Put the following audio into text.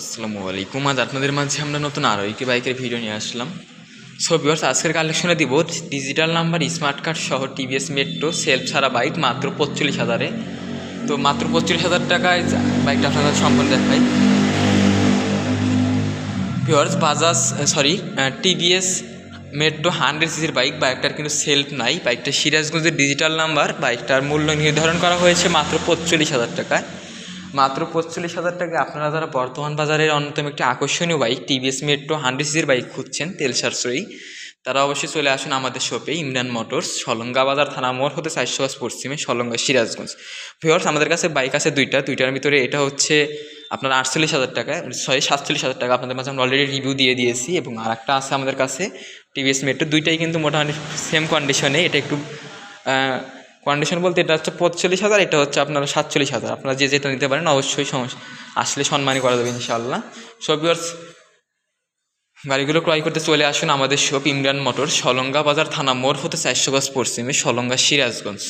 আসসালামু আলাইকুম। আজ আপনাদের মাঝে আমরা নতুন আরও একটি বাইকের ভিডিও নিয়ে আসলাম। সো ভিউয়ার্স আজকের কালেকশনে দিব ডিজিটাল নাম্বার স্মার্ট কার্ড সহ টিভিএস মেট্রো সেলফ ছাড়া বাইক মাত্র পঁচল্লিশ হাজারে। তো মাত্র পঁচল্লিশ হাজার টাকায় বাইকটা আপনাদের সম্পন্ন দেখাই। Viewers Bajaj sorry TVS Metro hundred সিসির বাইক বাইকটার কিন্তু সেলফ নাই। বাইকটা সিরাজগঞ্জের ডিজিটাল নাম্বার বাইকটার মূল্য নির্ধারণ করা হয়েছে মাত্র পঁচল্লিশ হাজার টাকায়। মাত্র পঁচল্লিশ হাজার টাকা। আপনারা যারা বর্তমান বাজারের অন্যতম একটি আকর্ষণীয় বাইক, টিভিএস মেট্রো হান্ড্রেড সিজির বাইক খুঁজছেন, তেল সাশ্রয়ী, তারা অবশ্যই চলে আসুন আমাদের শপে ইমরান মোটরস, সলঙ্গা বাজার থানা মোড় হতে চারশো পশ্চিমে, সলঙ্গা সিরাজগঞ্জ। ভিওর্স আমাদের কাছে বাইক আছে দুইটা, দুইটার ভিতরে এটা হচ্ছে আপনার আটচল্লিশ হাজার টাকা, সরি, সাতচল্লিশ হাজার টাকা। আপনাদের মাঝে আমরা অলরেডি রিভিউ দিয়ে দিয়েছি এবং আর একটা আছে আমাদের কাছে, টিভিএস মেট্রো দুইটাই কিন্তু মোটামুটি সেম কন্ডিশনে এটা একটু কন্ডিশন বলতে এটা হচ্ছে পঁয়তাল্লিশ হাজার, এটা হচ্ছে আপনার সাতচল্লিশ হাজার। আপনারা যে যেটা নিতে পারেন, অবশ্যই আসলে সম্মানই করা যাবে, ইনশাআল্লাহ। সব ভিউয়ার্স গাড়িগুলো ক্রয় করতে চলে আসুন আমাদের শপ ইমরান মোটর সলঙ্গা বাজার থানা মোড় হতে চারশো গাছ পশ্চিমে, সলঙ্গা সিরাজগঞ্জ।